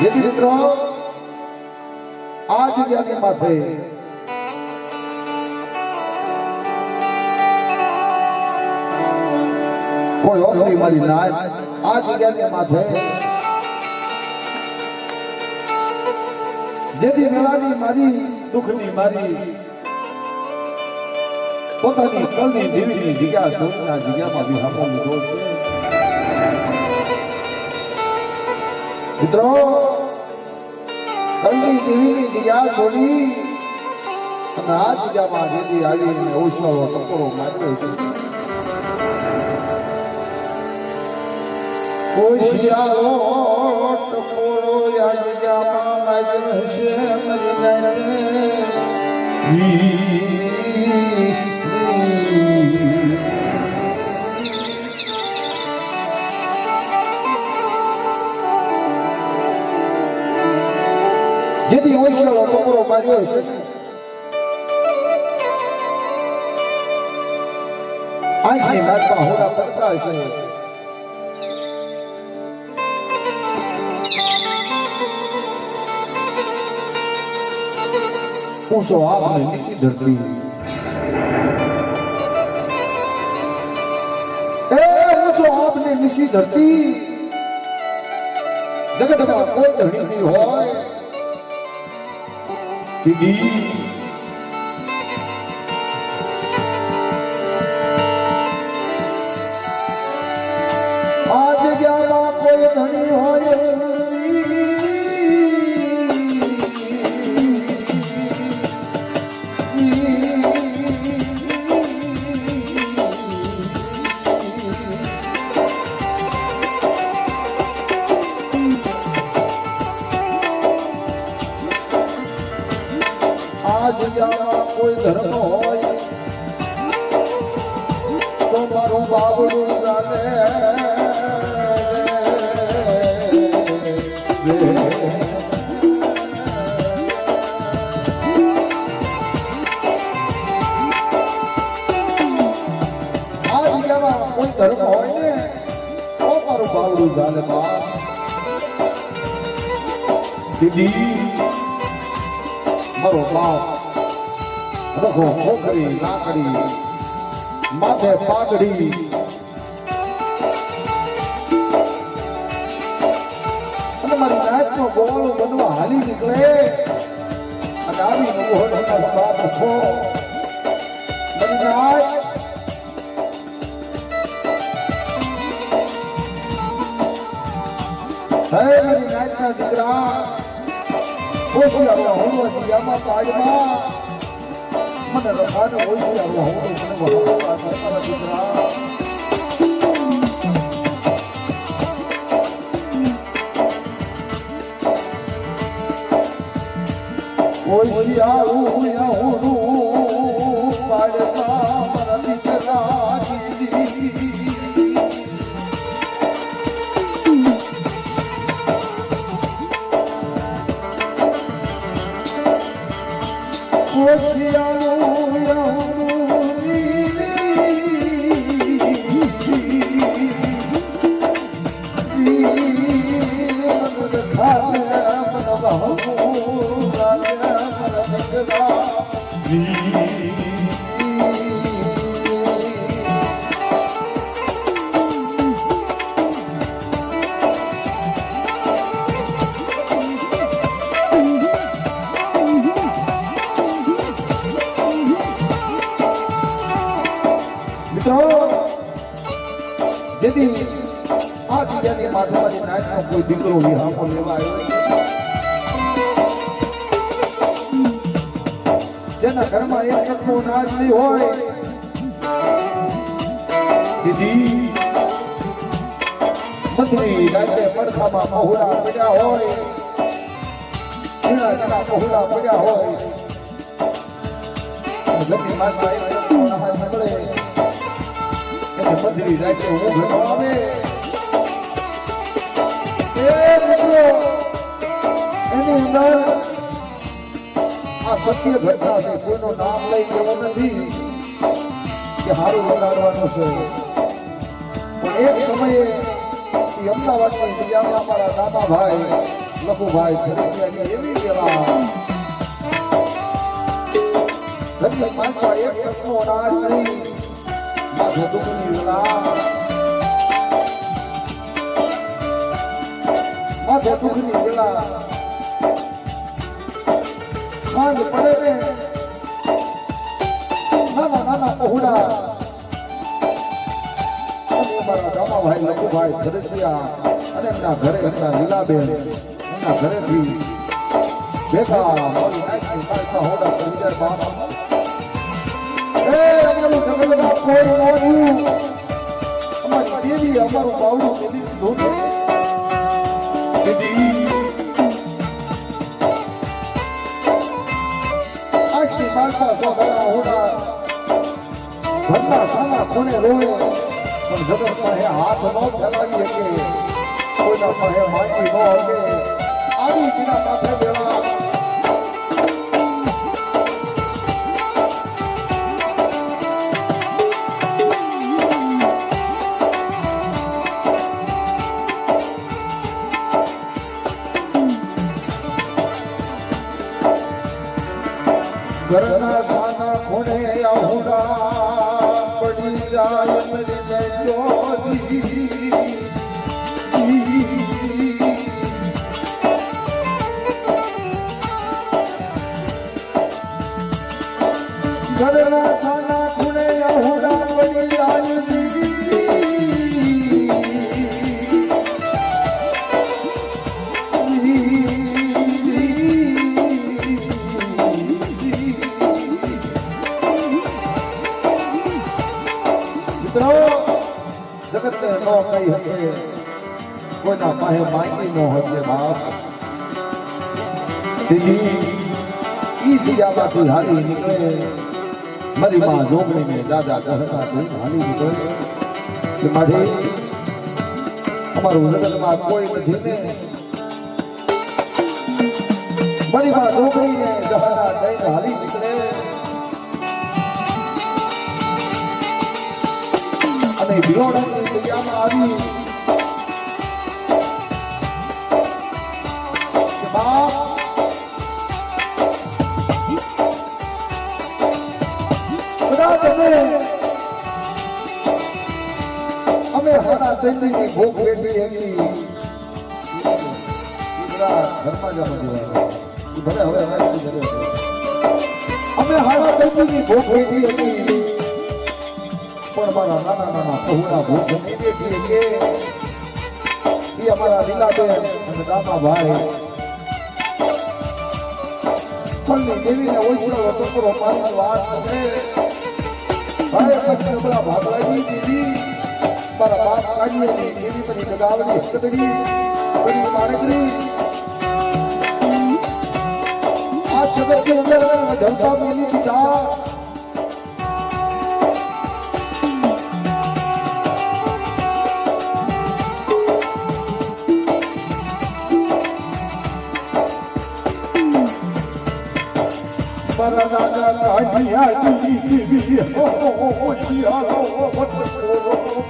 જેથી મિત્રો આ જગ્યાની માથે કોઈ ઓખરી મારી નાત આ જગ્યાની માથે. જેથી મેળાની મારી, દુઃખની મારી પોતાની કલની દેવીની જગ્યા સોચના જગ્યામાં વિહાપો લીધો છે. મિત્રો, કલની દેવીની જગ્યા છોડી અને આ જગ્યામાં દેવી આવીને ઓછાવો કપડો માર્યો છે. ઓશિયારો ટકોરો આ જગ્યામાં માર્યો છે. માર્યો છે. આંખની માગમાં હોડા પડતા છે ઊંચો આપને નીચી ધરતી એ ઊંચો આપને નીચી ધરતી જગતમાં કોઈ ધણી હોય. દીદી આ જગ્યામાં કોઈ ધર્મ હોય તો મારું બાબડું ગાલે કોઈ ધર્મ હોય ને, તો મારું બાવડું ચાલે બા દીદી. મારો બાપ રઘો ખોખરી લાકડી માથે પાઘડી અને મારી નાચનો ગોવાળો બનવા હાલી નીકળે અને આવી નવું બાપ છો મારી નાચ હે મારી નાચના દીકરા ઓશિયારો હોવો દિયામાં પાડમાં મને રખાને ઓશિયારો હોવો મને વહાવા તારા દીકરા ઓશિયારો હોવો મિત્રો માથામાંથી નાચનો કોઈ દીકરો વિહામો લેવા આવ્યો જેના ઘરમાં એક ટકનો નાચ નહીં હોય. દીદી મંત્રી રાતે પડખામાં મહુડા પડ્યા હોય. ઘણા ઘણા મહુડા પડ્યા હોય. લક્ષ્મી માતા એક ટકનો નાચ નીકળે મંત્રી રાતે ઊંઘ આવે. એ આ સત્ય ઘટના છે કોઈનું નામ લઈ લેવું નથી કે હારું લગાડવાનું છે પણ એક સમયે અમદાવાદની જગ્યામાં અમારા દાદાભાઈ લખુભાઈ ખરેખર એવી કેવા ઘરની માનવા એક ટકનો રાજ નહીં વેલા દુઃખની વેલા. સાંજ પડે ને. નાના નાના પહોળા. ઘરે એમના લીલાબેન હોડા જાય બાપ. અમારું જગતમાં બાવડું. દેવી. આખી માલપા સોસાના હોડા. ઘરના સાના ખૂણે રોવે પણ જગત પાસે હાથ ન ફેલાવી શકે કોઈના પાસે માટી ન હકે આવી બીના માથે વેળા જાય મરીને જોધી. દિયામાંથી હાલી નીકળે. મારી માં જોગણી ને દાદા કહતા જોઈને હાલી નીકળે કે મારી અમારું જગતમાં કોઈ નથી ને. મારી માં જોગણી ને દહરા દઈને હાલી નીકળે. અને ભિલોડાની જગ્યામાં આવી દૈનિકની ભૂખ વેઠી હતી બધા ઘરમાં જ. ઈ ભલે હવે ઘરે છે. અમે હારા દૈનિકની ભૂખ વેઠી હતી પણ મારા નાના નાના પહોળા ભૂખ નહીં દેખી કે એ અમારા લીલાબેન અને દામાભાઈ ફળની દેવીને ઓછો ટુકડો મારી વાત કરે ભાઈ, પછી હમણાં ભાગલાની દેવી મારા બાપ કાઢીએ દેવી બની જગાવડી હકદડી બની માણકડી આ જગતની અંદર જનતા મેલી પિતા દાદા કાઢિયા દીદી હો હો હો શિયાળો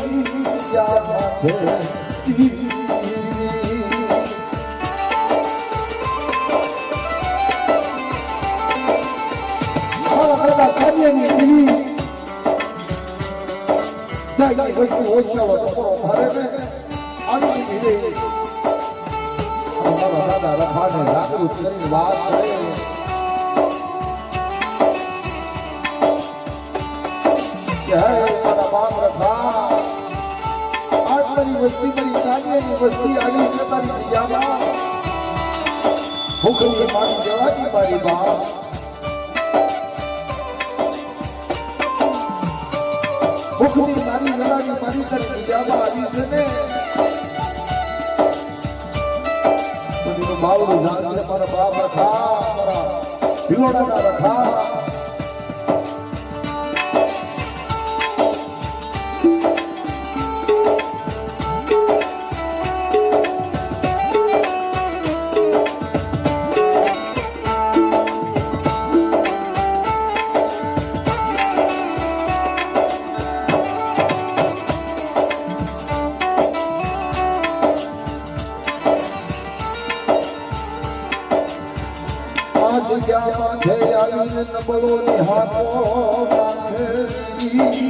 ભિલોડાજી યાદ છે મારા દાદા વસ્તુ મારે ને આવી દીધી મારા કરીને વાત કરે કે હે મારા મારી વસ્તી મારી વસ્તી છે મારી જવાની મારી બાપ ભૂખની મારી વેલાની મારી તારી બીજામાં આવી છે ને. જાણીએ મારા બાપ રખા. મારા ભીલોડાના રખા. નાખે.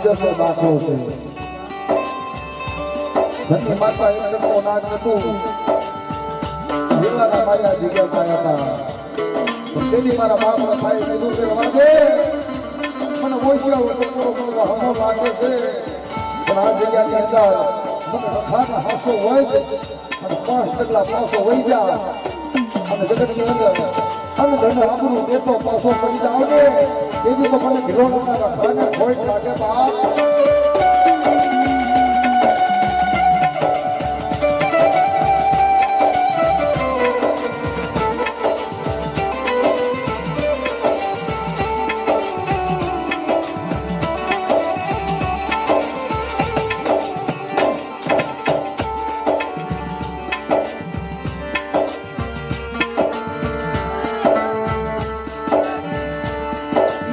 નજરનો દાખલો છે. ધનની માતા એક ટકો નાગ હતું. લીલાના માયા જગ્યા થયા હતા. તો તેની મારા બાપના ભાઈ કીધું છે વાગે મને ઓછિયાઓ છોકરો મળવા હમો લાગે છે. પણ આ જગ્યાની અંદર મને રખાના હાસો હોય અને પાંચ ટકલા પાસો વહી જા અને જગતની અંદર અન્ન ધન આબરૂ દેતો પાસો ફરી જાવ ને એની તો મને ભીલોડાના રખાને કોઈ લાગે બાપ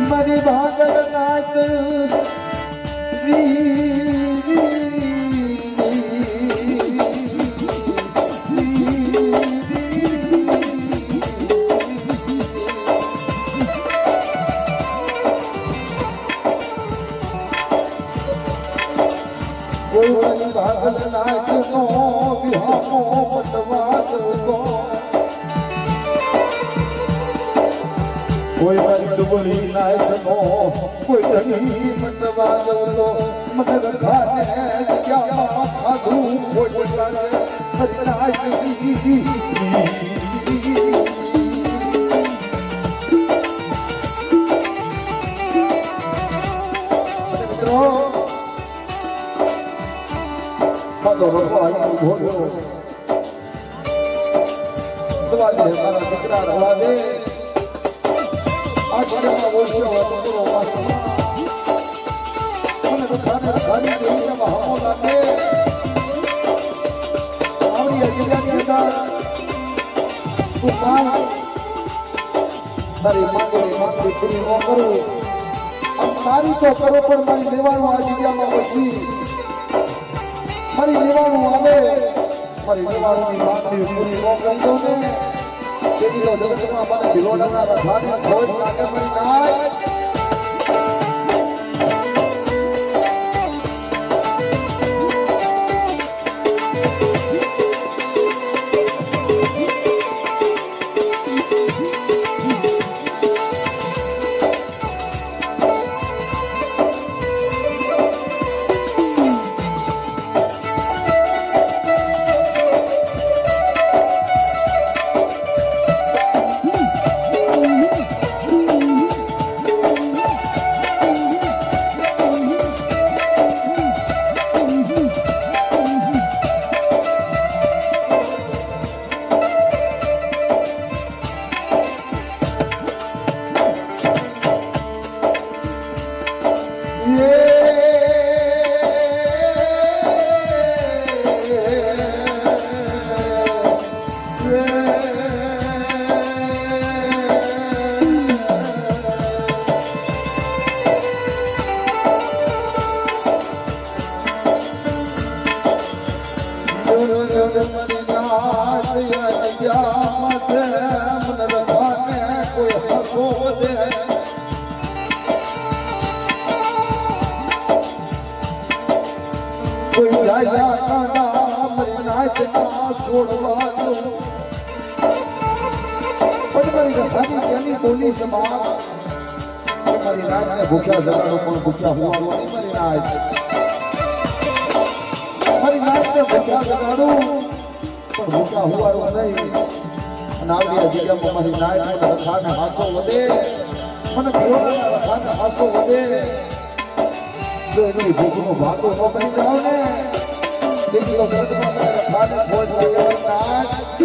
મારી ભાગલ નાથ કોઈ ડુબળી નાયકનો કોઈ ધણી મટવા દો મને રખાને જગ્યામાં ખાધું કોઈ લાગે હરિનાયકી ભગવાન દે મારા દીકરા રવા દે આ જગતમાં બોલશો વસ્તુઓ વાસ્તવમાં મને તો ખાને ખાલી દેવીમાં હમો લાગે. પૂરી ન કરું. તારી તો કરો, પણ મારી લેવાનું આ જગ્યામાં પછી. લેવાનું આવે, મારી લેવાનુંની માંગણી કરી દઉં ને. તો જગતમાં મને ભિલોડાના રથાને ખોજ લાગે મરી જાય બોલી સમાન મારી નાચને ભૂખ્યા જગાડો પણ ભૂખ્યા હોવાનું નહીં મારી ભૂખ્યા જગાડો પણ ભૂખ્યા હોવાનું નહીં અને આવડી આ જગ્યામાં મારી નાચ મને વધે મને ભોળાના રખાને હાસો વધે જો એની ભૂખનો ભાતો ન બની જાવ ને બીજી વખત રખાને ભોજ વગેરે નાચ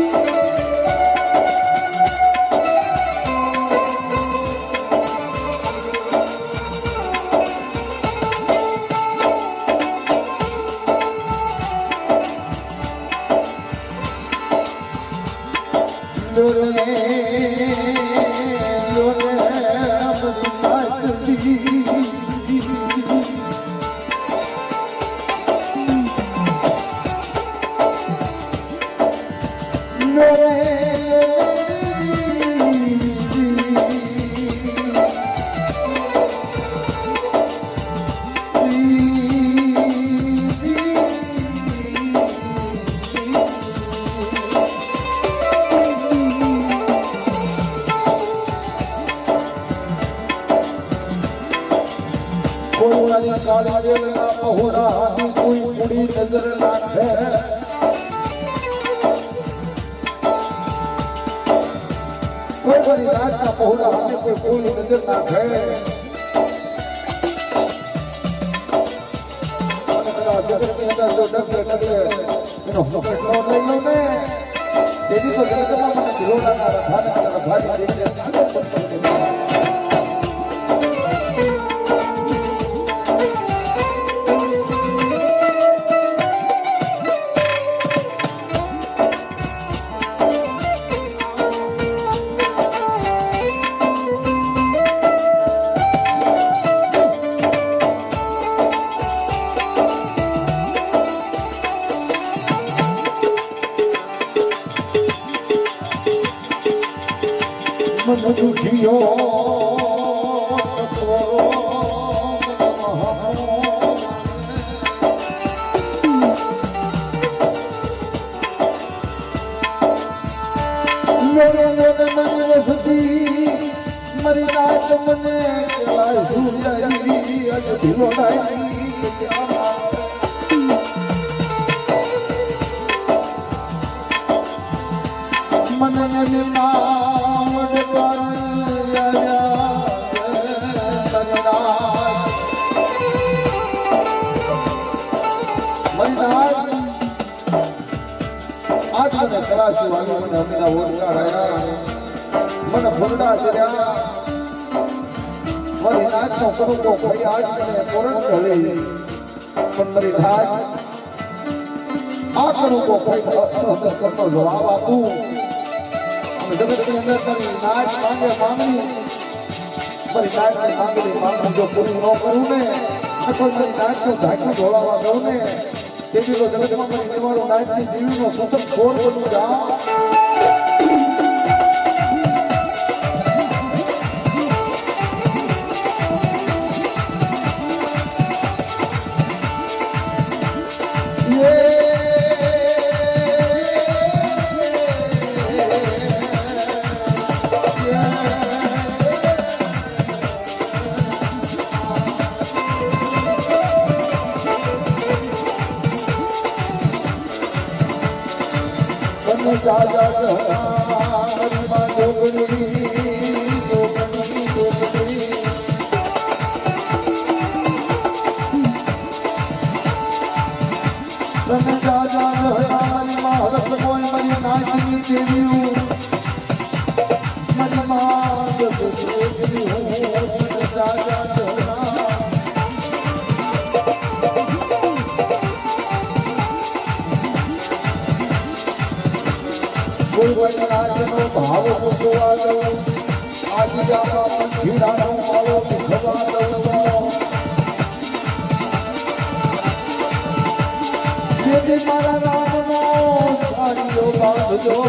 નજર લાગે કોઈ મારી રાતના પહોળા હાથે કોઈ કોઈ નજર નાખે જગતની અંદર જો ડગલે ડગલે એનો હુકમ લઈ લો ને તેથી તો જગતમાં મને રખાની દેખને Senhor. કરાશી વાલી મને અમીના ઓળખાડ આયા મને ભોગડા કર્યા મારી નાચનો આ કરુકો ભાઈ જવાબ આપું અને જગતની અંદર તારી કરું તેથી તો જગતમાં મારી તમારું નાચની દીવીનો સતત ખોર બનવું ગુણવંતરાજનો ભાવ ભગવા દઉં આદિજામાં જીડાનો માળો ભગવા દઉં જેથી મારા રામનો સારીઓ બાંધજો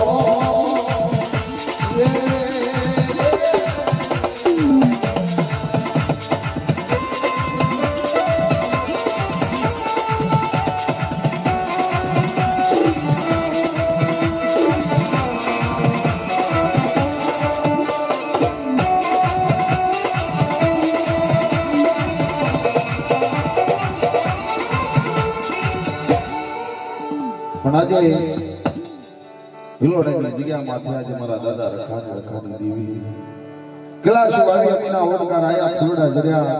Yeah. આજે હિલોડાની જગ્યા માથે આજે મારા દાદા રખાની રખાની દેવી. કૈલાશ વાળી અમીના ઓડકાર આયા ફૂલડા જર્યા.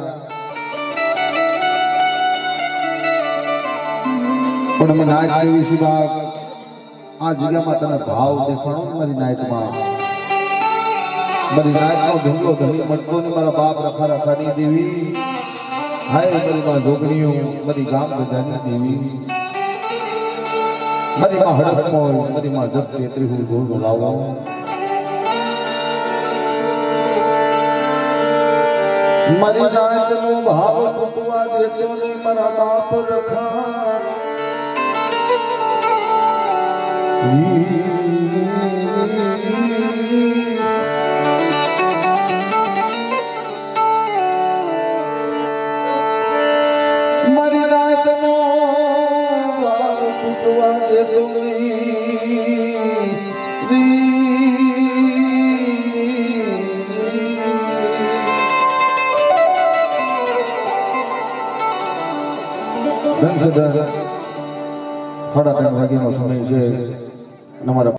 પણ મને આજ દેવી શું આ જગ્યામાં તને ભાવ દેખાણો મારી નાયતમાં મારી નાયતનો ઢુંગલો ધણી મળતો ને મારા બાપ રખા રખાની દેવી. હાય મારી માં જોગણીઓ મારી ગામ ગજાની દેવી. મારી માં હડક મોય મારી માં જપ તેત્રી હું જોર જોર લાવો. મારી નાયક નો ભાવ કુટવા દેજો ને મારા બાપ રખા. સાડા ત્રણ વાગ્યાનો સમય છે અને અમારા